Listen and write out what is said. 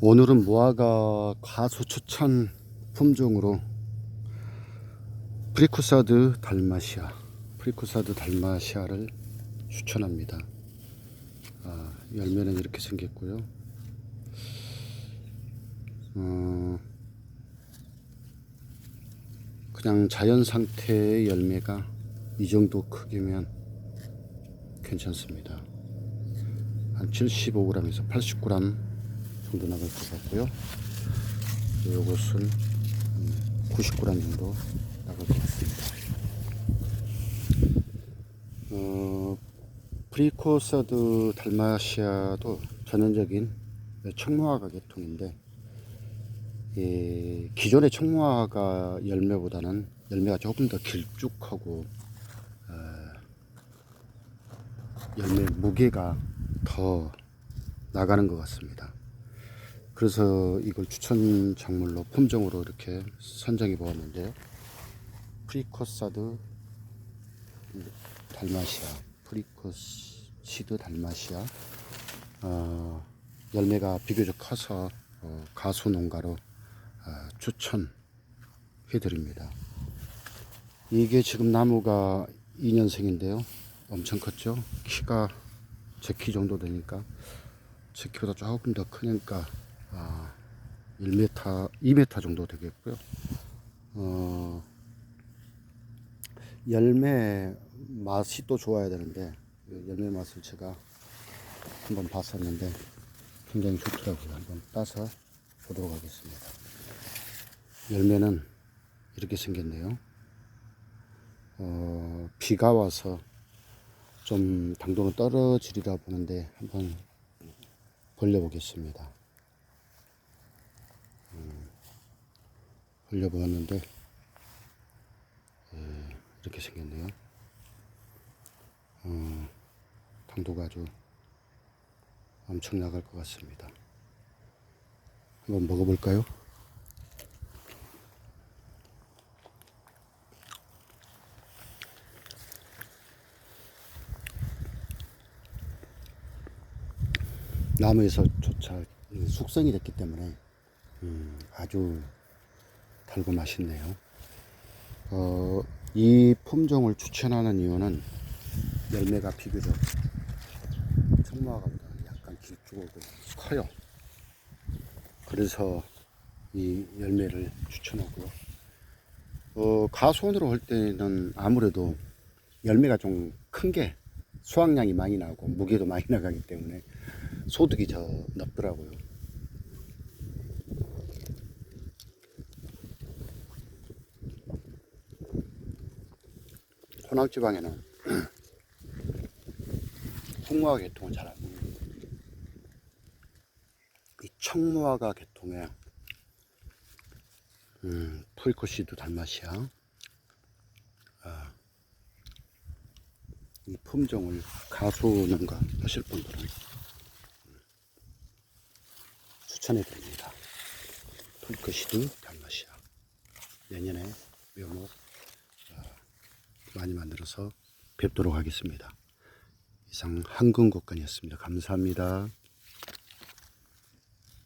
오늘은 무화과 가수 추천 품종으로 프리쿠사드 달마시아 프리쿠사드 달마시아를 추천합니다. 아, 열매는 이렇게 생겼고요. 어, 그냥 자연 상태의 열매가 이 정도 크기면 괜찮습니다. 한 75g에서 80g 정도 나갈 것 같고요. 이것은 90g 정도 나갈 것 같습니다. 어, 프리코서드 달마시아도 전형적인 청무화가 계통인데 이 기존의 청무화가 열매보다는 열매가 조금 더 길쭉하고 어, 열매 무게가 더 나가는 것 같습니다. 그래서 이걸 추천 작물로 품종으로 이렇게 선정해 보았는데요. 프리코사드 달마시아, 프리코시드 달마시아. 어, 열매가 비교적 커서 어, 가수 농가로 어, 추천해 드립니다. 이게 지금 나무가 2년생인데요. 엄청 컸죠? 키가 제 키 정도 되니까 제 키보다 조금 더 크니까 아, 1m, 2m 정도 되겠고요. 어, 열매 맛이 또 좋아야 되는데 그 열매 맛을 제가 한번 봤었는데 굉장히 좋더라고요. 한번 따서 보도록 하겠습니다. 열매는 이렇게 생겼네요. 어, 비가 와서 좀 당도는 떨어지리라 보는데 한번 벌려보겠습니다. 올려보았는데 예, 이렇게 생겼네요. 어, 당도가 아주 엄청 나갈 것 같습니다. 한번 먹어볼까요? 나무에서조차 숙성이 됐기 때문에 음, 아주 달고 맛있네요. 어, 이 품종을 추천하는 이유는 열매가 비교적 청무화가보다 약간 길쭉하고 커요. 그래서 이 열매를 추천하고요. 어, 가수원으로 할 때는 아무래도 열매가 좀 큰 게 수확량이 많이 나고 무게도 많이 나가기 때문에 소득이 더 높더라고요. 호남 지방에는 홍무화 계통은 잘 안 먹는데 이 청무화가 계통에 음, 토이코시드 달맛이야. 아, 이 품종을 가수농가 하실 분들은 추천해 드립니다. 토이코시드 달맛이야. 내년에 묘목 많이 만들어서 뵙도록 하겠습니다. 이상 한근곡간이었습니다. 감사합니다.